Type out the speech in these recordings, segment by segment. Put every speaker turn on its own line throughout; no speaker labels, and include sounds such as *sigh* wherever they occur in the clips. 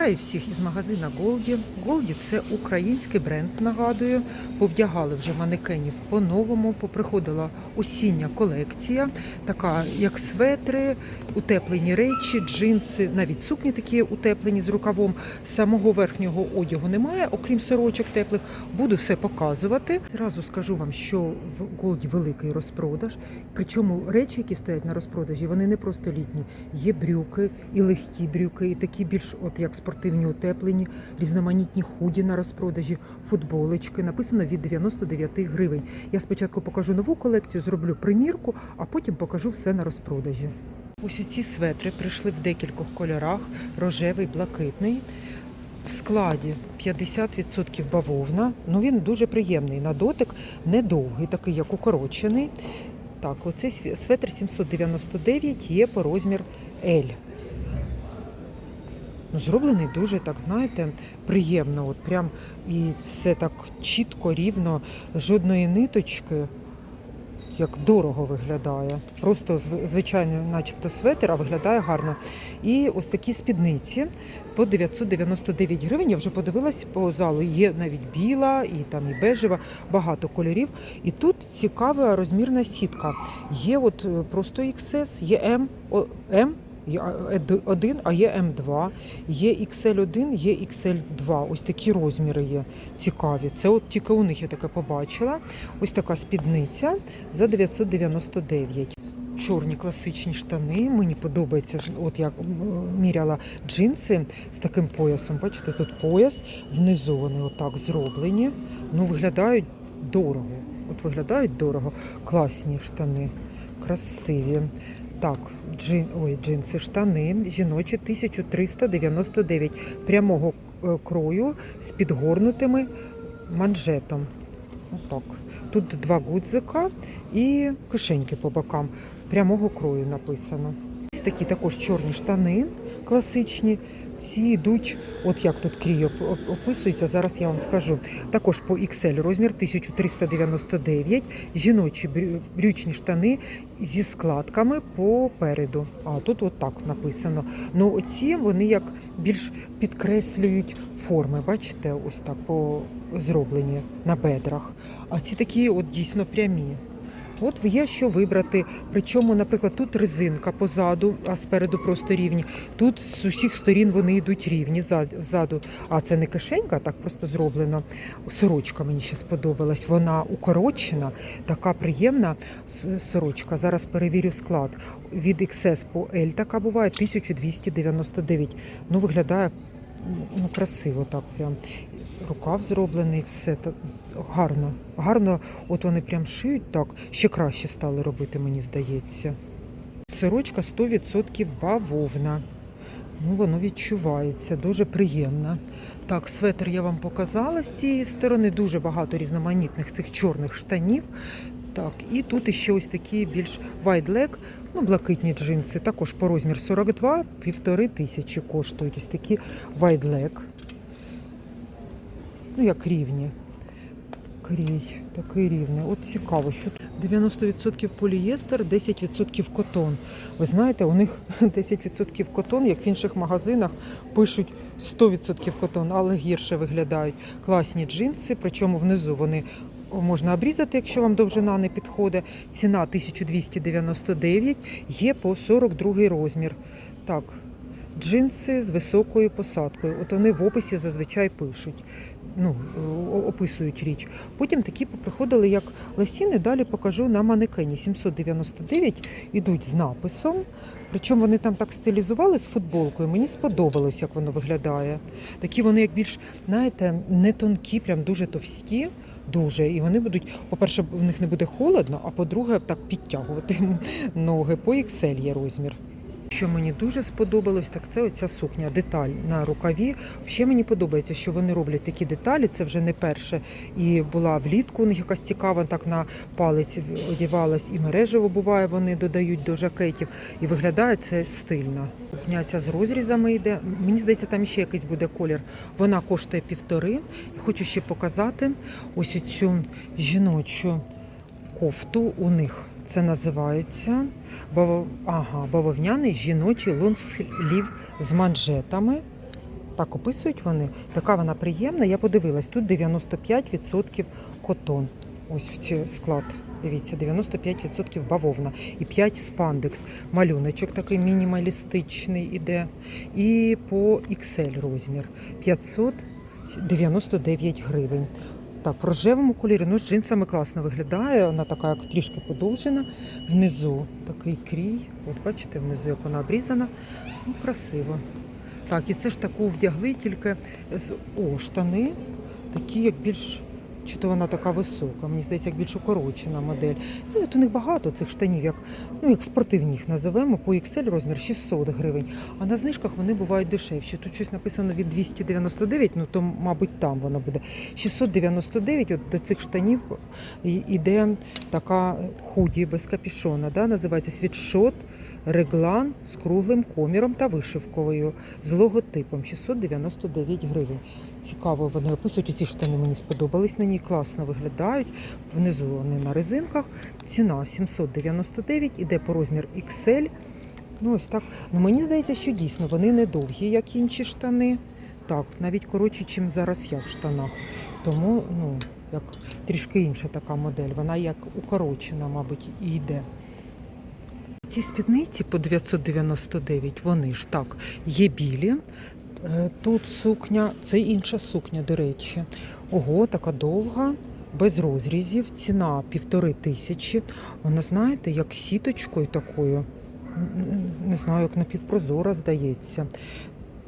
Вітаю всіх із магазина Голді. Голді це український бренд, нагадую. Повдягали вже манекенів по-новому. Поприходила осіння колекція, така як светри, утеплені речі, джинси, навіть сукні такі утеплені з рукавом. Самого верхнього одягу немає, окрім сорочок теплих. Буду все показувати. Зразу скажу вам, що в Голді великий розпродаж. Причому речі, які стоять на розпродажі, вони не просто літні. Є брюки і легкі брюки, і такі більш, от як спортивні утеплені, різноманітні худі на розпродажі, футболочки. Написано від 99 гривень. Я спочатку покажу нову колекцію, зроблю примірку, а потім покажу все на розпродажі. Ось ці светри прийшли в декількох кольорах: рожевий, блакитний. В складі 50% бавовна. Ну він дуже приємний на дотик, недовгий, такий як укорочений. Так, оцей светр 799 є по розмір L ну, зроблений дуже, так знаєте, приємно. От прям І все так чітко, рівно, жодної ниточки, як дорого виглядає. Просто звичайно, начебто светер, а виглядає гарно. І ось такі спідниці по 999 гривень. Я вже подивилась по залу. Є навіть біла, і там і бежева, багато кольорів. І тут цікава розмірна сітка. Є от е, просто XS, є ем, М, М. Ем, 1, е, а є М2, є XL1, є XL2. Ось такі розміри є цікаві. Це от тільки у них я таке побачила. Ось така спідниця за 999. Чорні класичні штани. Мені подобається, от я е, міряла джинси з таким поясом. Бачите, тут пояс, внизу вони отак зроблені. Ну, виглядають дорого. От виглядають дорого. Класні штани, красиві. Так, джин, ой, джинси, штани жіночі 1399 прямого е, крою з підгорнутими манжетом. Отак. Тут два гудзика і кишеньки по бокам. Прямого крою написано. Ось такі також чорні штани класичні. Ці йдуть, от як тут крій оп- оп- описується, зараз я вам скажу. Також по XL розмір 1399, жіночі брю- брючні штани зі складками попереду. А тут от так написано. Ну оці вони як більш підкреслюють форми. Бачите, ось так по зроблені на бедрах. А ці такі от дійсно прямі. От є що вибрати. Причому, наприклад, тут резинка позаду, а спереду просто рівні. Тут з усіх сторін вони йдуть рівні ззаду. А це не кишенька, так просто зроблено. Сорочка мені ще сподобалась. Вона укорочена, така приємна сорочка. Зараз перевірю склад. Від XS по L така буває 1299. Ну, виглядає ну, красиво так прям. Рукав зроблений, все так гарно. Гарно, от вони прям шиють так, ще краще стали робити, мені здається. Сорочка 100% бавовна. Ну, воно відчувається, дуже приємно. Так, светр я вам показала з цієї сторони. Дуже багато різноманітних цих чорних штанів. Так, і тут ще ось такі більш leg, ну, блакитні джинси, також по розмір 42, півтори тисячі коштують. Ось такі leg. Ну, як рівні. Крій, такий рівний. От цікаво, що тут 90% полієстер, 10% котон. Ви знаєте, у них *laughs* 10% котон, як в інших магазинах пишуть 100% котон, але гірше виглядають. Класні джинси, причому внизу вони можна обрізати, якщо вам довжина не підходить. Ціна 1299, є по 42 розмір. Так, джинси з високою посадкою. От вони в описі зазвичай пишуть. Ну, описують річ. Потім такі приходили як лосіни, далі покажу на манекені. 799 ідуть з написом. Причому вони там так стилізували з футболкою. Мені сподобалось, як воно виглядає. Такі вони як більш, знаєте, не тонкі, прям дуже товсті. Дуже, і вони будуть, по-перше, в них не буде холодно, а по-друге, так підтягувати ноги. По XL є розмір. Що мені дуже сподобалось, так це оця сукня, деталь на рукаві. Ще мені подобається, що вони роблять такі деталі. Це вже не перше. І була влітку у них якась цікава, так на палець одівалась, і мережево буває, вони додають до жакетів. І виглядає це стильно. Сукня з розрізами йде. Мені здається, там ще якийсь буде колір. Вона коштує півтори. І хочу ще показати ось цю жіночу кофту у них. Це називається баво... ага, бавовняний жіночий лонслів з манжетами. Так описують вони. Така вона приємна. Я подивилась, тут 95% котон. Ось в цей склад. Дивіться, 95% бавовна і 5 спандекс. Малюночок такий мінімалістичний іде. І по XL розмір 599 гривень. Так, в рожевому кольорі, ну з джинсами класно виглядає. Вона така як трішки подовжена. Внизу такий крій. От бачите, внизу як вона обрізана. Ну, красиво. Так, і це ж таку вдягли тільки з о, штани, такі як більш. Чи то вона така висока, мені здається, як більш укорочена модель. Ну, от у них багато цих штанів, як, ну, як спортивні їх називемо, по XL розмір 600 гривень. А на знижках вони бувають дешевші. Тут щось написано від 299, ну то, мабуть, там воно буде. 699, от до цих штанів іде така худі без капішона, да, називається світшот. Реглан з круглим коміром та вишивковою з логотипом 699 гривень. Цікаво, вони описують ці штани. Мені сподобались на ній класно виглядають. Внизу вони на резинках. Ціна 799, іде по розмір XL. Ну ось так. Ну мені здається, що дійсно вони не довгі, як інші штани. Так, навіть коротші, ніж зараз я в штанах. Тому ну, як трішки інша така модель. Вона як укорочена, мабуть, і йде. Ці спідниці по 999, вони ж так, є білі. Е, Тут сукня, це інша сукня, до речі. Ого, така довга, без розрізів, ціна півтори тисячі. Вона, знаєте, як сіточкою такою. Не знаю, як напівпрозора, здається.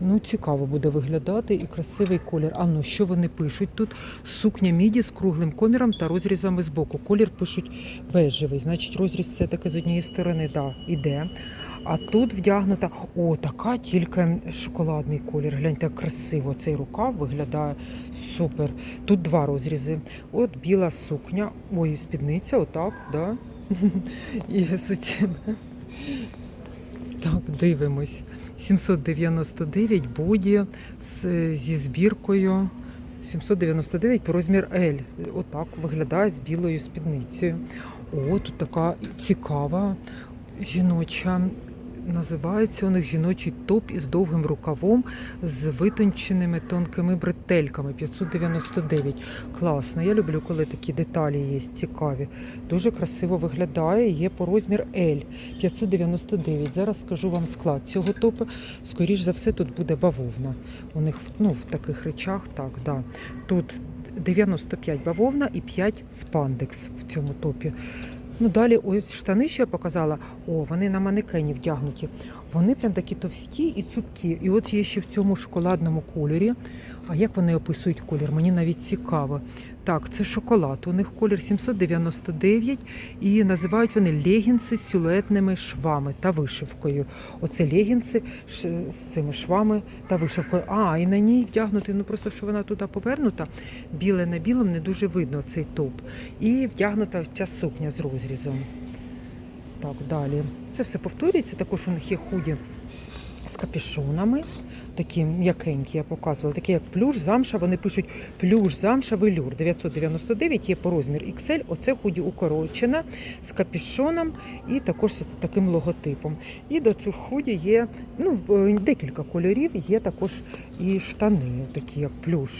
Ну, цікаво буде виглядати і красивий колір. А ну, що вони пишуть? Тут сукня міді з круглим коміром та розрізами з боку. Колір пишуть бежевий. Значить, розріз все таки з однієї сторони да, іде. А тут вдягнута о, така тільки шоколадний колір. Гляньте, як красиво цей рукав виглядає супер. Тут два розрізи. От біла сукня, ой, спідниця, отак, да. *laughs* І суті. Так, дивимось. 799 боді зі збіркою. 799 по розмір L. Отак виглядає з білою спідницею. О, тут така цікава жіноча. Називається у них жіночий топ із довгим рукавом з витонченими тонкими бретельками 599. Класно. Я люблю, коли такі деталі є цікаві. Дуже красиво виглядає. Є по розмір L 599. Зараз скажу вам склад цього топу. Скоріш за все, тут буде бавовна. У них ну, в таких речах так, да. Тут 95 бавовна і 5 спандекс в цьому топі. Ну, далі ось штани, що я показала, о, вони на манекені вдягнуті. Вони прям такі товсті і цупкі. І от є ще в цьому шоколадному кольорі. А як вони описують колір? Мені навіть цікаво. Так, це шоколад. У них колір 799 і називають вони легінси з силуетними швами та вишивкою. Оце легінси з цими швами та вишивкою. А, і на ній вдягнути, ну просто що вона туди повернута, біле на білому не дуже видно цей топ. І вдягнута ця сукня з розрізом. Так, далі. Це все повторюється. Також у них є худі з капюшонами. Такі м'якенькі, я показувала, такі як плюш, замша. Вони пишуть плюш, замша, велюр. 999 є по розмір XL. Оце худі укорочена з капюшоном і також з таким логотипом. І до цих худі є ну, декілька кольорів, є також і штани, такі як плюш.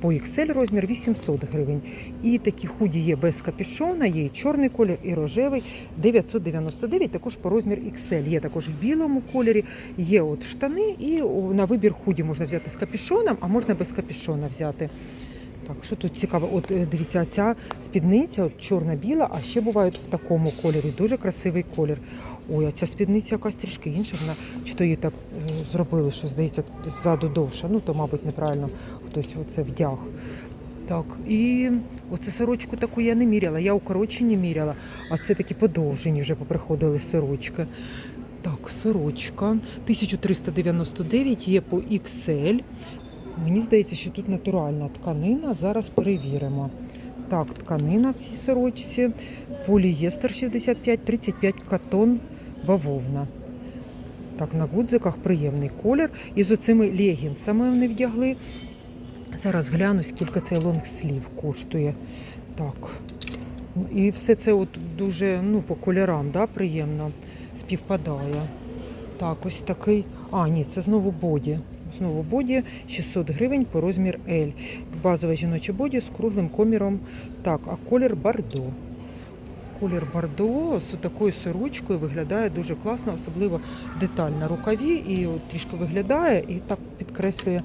По XL розмір 800 гривень. І такі худі є без капюшона, є і чорний колір, і рожевий 999, також по розмір XL. Є також в білому кольорі, є от штани, і на вибір худі можна взяти з капюшоном, а можна без капюшона взяти. Так, що тут цікаво? От е, дивіться, ця спідниця от чорна-біла, а ще бувають в такому кольорі. Дуже красивий колір. Ой, а ця спідниця якась трішки інша. Вона чи то її так е, зробили, що здається, ззаду довша. Ну, то, мабуть, неправильно хтось оце вдяг. Так, і оце сорочку таку я не міряла. Я укорочені міряла, а це такі подовжені вже поприходили сорочки. Так, сорочка 1399 є по XL. Мені здається, що тут натуральна тканина. Зараз перевіримо. Так, тканина в цій сорочці. Полієстер 65, 35 катон бавовна. Так, на гудзиках приємний колір. І з оцими легінсами вони вдягли. Зараз гляну, скільки цей лонгслів коштує. Так. І все це от дуже ну, по кольорам да, приємно співпадає. Так, ось такий. А, ні, це знову боді. знову боді 600 гривень по розмір L. Базове жіноче боді з круглим коміром. Так, а колір Бардо. Колір Бардо з такою сорочкою виглядає дуже класно, особливо деталь на рукаві, і от трішки виглядає і так підкреслює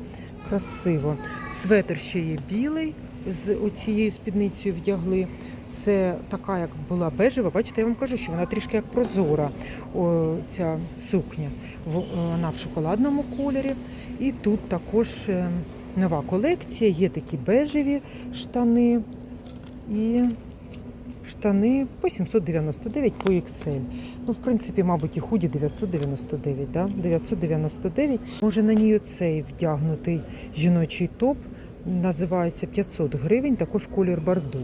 красиво. Светр ще є білий, з оцією спідницею вдягли. Це така, як була бежева. Бачите, я вам кажу, що вона трішки як прозора. О, ця сукня. В- Вона в шоколадному кольорі. І тут також е, нова колекція. Є такі бежеві штани і штани по 799 по XL. Ну, в принципі, мабуть, і худі 999, да? 999. Може на ній оцей вдягнутий жіночий топ називається 500 гривень, також колір бордо.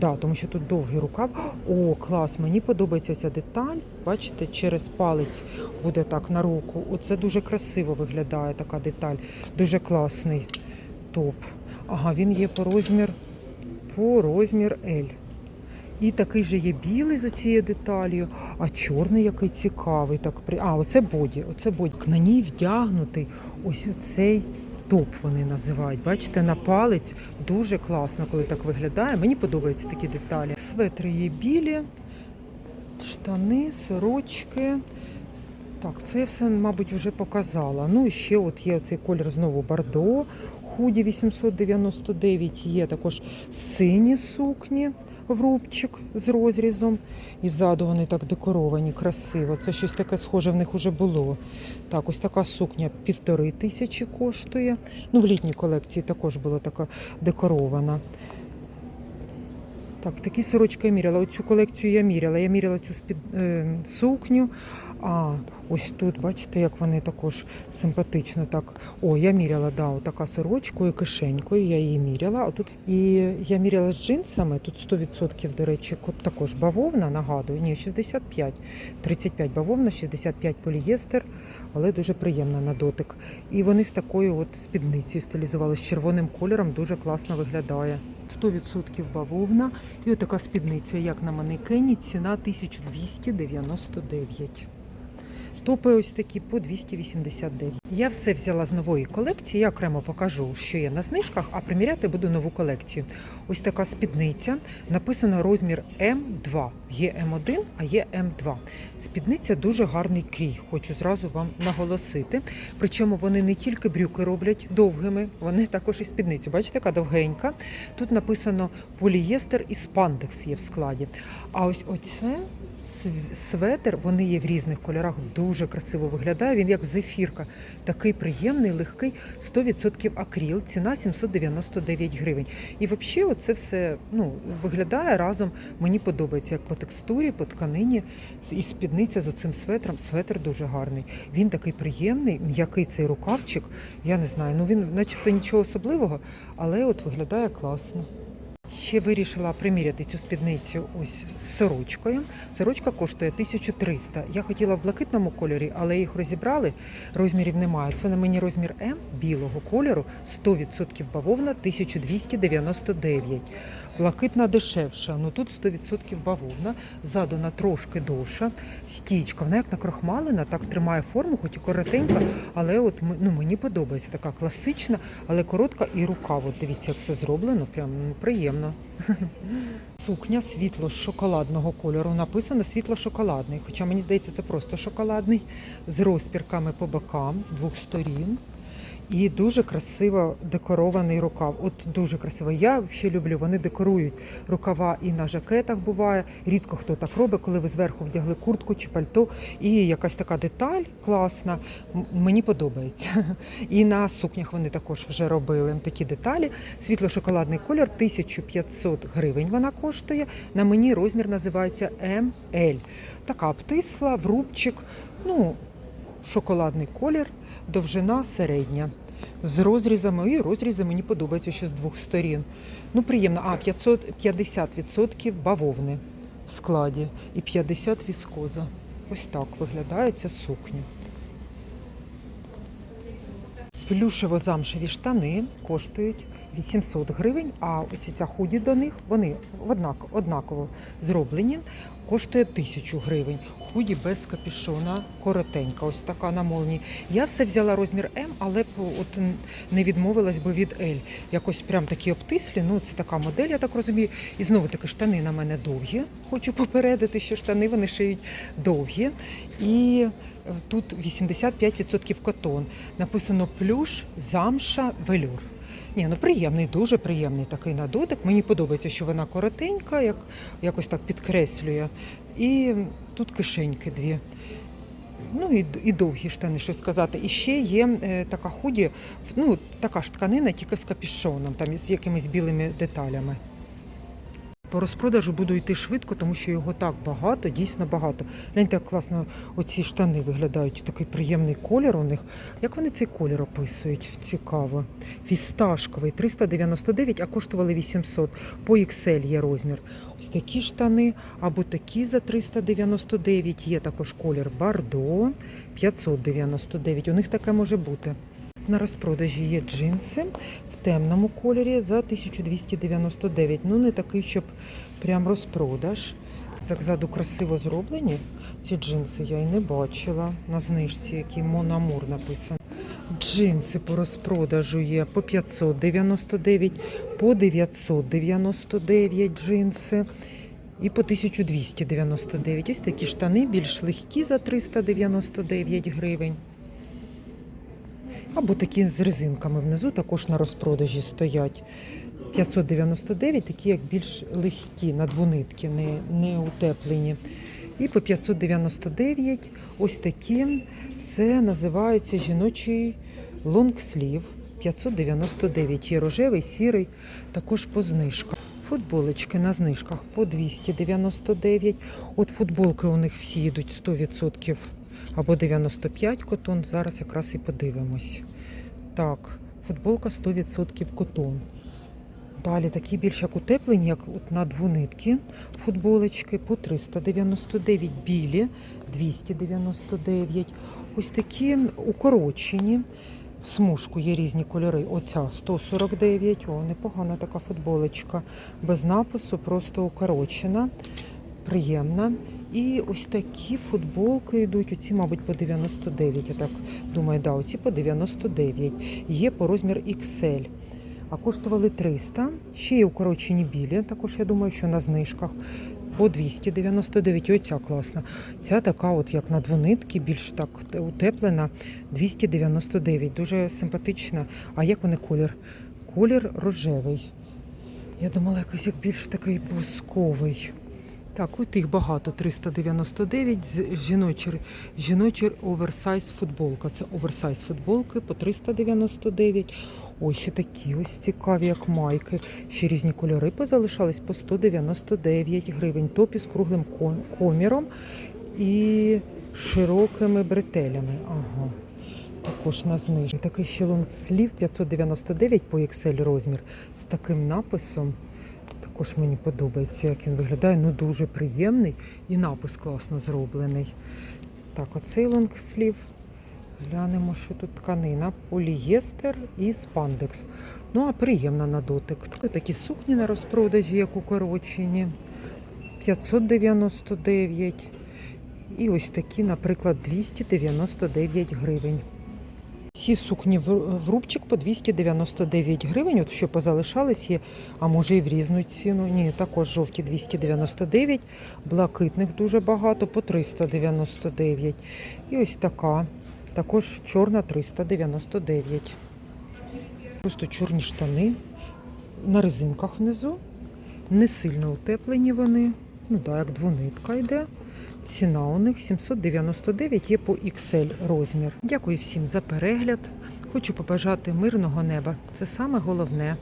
Да, тому що тут довгий рукав. О, клас! Мені подобається ця деталь. Бачите, через палець буде так на руку. Оце дуже красиво виглядає така деталь. Дуже класний топ. Ага, він є по розмір, по розмір L. І такий же є білий з цією деталью, а чорний який цікавий. Так, при- а, оце боді, оце боді. На ній вдягнутий ось оцей топ вони називають. Бачите, на палець дуже класно, коли так виглядає. Мені подобаються такі деталі. Светри є білі, штани, сорочки. Так, це я все, мабуть, вже показала. Ну і ще от є цей колір знову Бордо, худі 899, є також сині сукні в рубчик з розрізом. І ззаду вони так декоровані, красиво. Це щось таке схоже в них вже було. Так, ось така сукня півтори тисячі коштує. Ну, в літній колекції також була така декорована. Так, такі сорочки я міряла. Оцю колекцію я міряла. Я міряла цю спід, е, сукню. А ось тут, бачите, як вони також симпатично так. О, я міряла, да, така сорочкою, кишенькою, я її міряла. А тут і я міряла з джинсами. Тут 100%, до речі, також бавовна, нагадую. Ні, 65. 35 бавовна, 65 полієстер, але дуже приємна на дотик. І вони з такою от спідницею стилізували з червоним кольором, дуже класно виглядає. 100% бавовна. І от така спідниця, як на манекені, ціна 1299. Топи ось такі по 289. Я все взяла з нової колекції. Я окремо покажу, що є на знижках, а приміряти буду нову колекцію. Ось така спідниця. Написано розмір М2. Є М1, а є М2. Спідниця дуже гарний крій, хочу зразу вам наголосити. Причому вони не тільки брюки роблять довгими, вони також і спідницю. Бачите, яка довгенька. Тут написано полієстер і спандекс є в складі. А ось оце светр, вони є в різних кольорах, дуже красиво виглядає. Він як зефірка, такий приємний, легкий, 100% акріл, ціна 799 гривень. І взагалі це все ну, виглядає разом. Мені подобається як по текстурі, по тканині. І спідниця з оцим светром. Светр дуже гарний. Він такий приємний, м'який цей рукавчик. Я не знаю, ну він начебто нічого особливого, але от виглядає класно. Ще вирішила приміряти цю спідницю ось з сорочкою. Сорочка коштує 1300. Я хотіла в блакитному кольорі, але їх розібрали. Розмірів немає. Це на мені розмір М білого кольору, 100% бавовна 1299. Блакитна дешевша, ну тут 100% бавовна, ззаду на трошки довша. Стічка, вона як накрохмалена, так тримає форму, хоч і коротенька, але от ну, мені подобається така класична, але коротка і рукав. От дивіться, як все зроблено, прям ну, приємно. *laughs* Сукня світло-шоколадного кольору. Написано світло-шоколадний, хоча мені здається, це просто шоколадний, з розпірками по бокам з двох сторін. І дуже красиво декорований рукав. От дуже красиво. Я взагалі люблю. Вони декорують рукава і на жакетах буває. Рідко хто так робить, коли ви зверху вдягли куртку чи пальто. І якась така деталь класна. Мені подобається. І на сукнях вони також вже робили такі деталі. Світло-шоколадний колір 1500 гривень вона коштує. На мені розмір називається ML. Така обтисла, в рубчик. Ну, шоколадний колір, довжина середня. З розрізами, і розрізи мені подобаються, що з двох сторін. Ну, приємно. А, 550% бавовни в складі і 50 віскоза. Ось так виглядає ця сукня. Плюшево-замшеві штани коштують 800 гривень, а ось ця худі до них, вони однак, однаково зроблені, коштує 1000 гривень. Худі без капюшона, коротенька, ось така на молні. Я все взяла розмір М, але б от не відмовилась би від L. Якось прям такі обтислі, ну це така модель, я так розумію. І знову таки штани на мене довгі. Хочу попередити, що штани вони шиють довгі. І е, тут 85% котон. Написано плюш, замша, велюр. Ні, ну приємний, дуже приємний такий на дотик. Мені подобається, що вона коротенька, як, якось так підкреслює. І тут кишеньки дві. Ну і, і довгі штани, що сказати. І ще є е, така худі, ну така ж тканина, тільки з капішоном, там з якимись білими деталями. По розпродажу буду йти швидко, тому що його так багато, дійсно багато. Гляньте, як класно оці штани виглядають. Такий приємний колір у них. Як вони цей колір описують? Цікаво. Фісташковий 399, а коштували 800. По XL є розмір. Ось такі штани, або такі за 399. Є також колір Бардо 599. У них таке може бути. На розпродажі є джинси темному кольорі за 1299. Ну, не такий, щоб прям розпродаж. Так ззаду красиво зроблені. Ці джинси я й не бачила на знижці, які Мономур написано. Джинси по розпродажу є по 599, по 999 джинси і по 1299. Ось такі штани більш легкі за 399 гривень. Або такі з резинками внизу також на розпродажі стоять. 599, такі як більш легкі, на двонитки, не, не утеплені. І по 599 ось такі. Це називається жіночий лонгслів. 599. Є рожевий, сірий, також по знижках. Футболочки на знижках по 299. От футболки у них всі йдуть 100% або 95 котон. Зараз якраз і подивимось. Так, футболка 100% котон. Далі такі більш як утеплені, як от на двонитки футболочки по 399, білі 299. Ось такі укорочені. В смужку є різні кольори. Оця 149. О, непогана така футболочка. Без напису, просто укорочена. Приємна. І ось такі футболки йдуть. Оці, мабуть, по 99. Я так думаю, да, оці по 99. Є по розмір XL. А коштували 300. Ще є укорочені білі. Також я думаю, що на знижках по 299. Ось ця класна. Ця така, от як на двонитки, більш так утеплена. 299. Дуже симпатична. А як вони колір? Колір рожевий. Я думала, якийсь як більш такий бусковий. Так, от їх багато, 399, з- жіночий, жіночий оверсайз футболка. Це оверсайз футболки по 399. Ось ще такі ось цікаві, як майки. Ще різні кольори позалишались по 199 гривень. Топі з круглим коміром і широкими бретелями. Ага. Також на знижці. Такий ще лонгслів 599 по XL розмір з таким написом. Також мені подобається, як він виглядає. Ну дуже приємний і напис класно зроблений. Так, оцей лонгслів. Глянемо, що тут тканина, полієстер і спандекс. Ну, а приємна на дотик. Тут такі сукні на розпродажі, як укорочені. 599. І ось такі, наприклад, 299 гривень. Всі сукні в рубчик по 299 гривень. От що позалишались є, а може і в різну ціну. Ні, також жовті 299, блакитних дуже багато по 399. І ось така. Також чорна 399. Просто чорні штани на резинках внизу. Не сильно утеплені вони. Ну так, як двонитка йде. Ціна у них 799 є по XL розмір. Дякую всім за перегляд. Хочу побажати мирного неба. Це саме головне.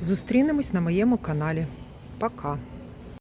Зустрінемось на моєму каналі. Пока!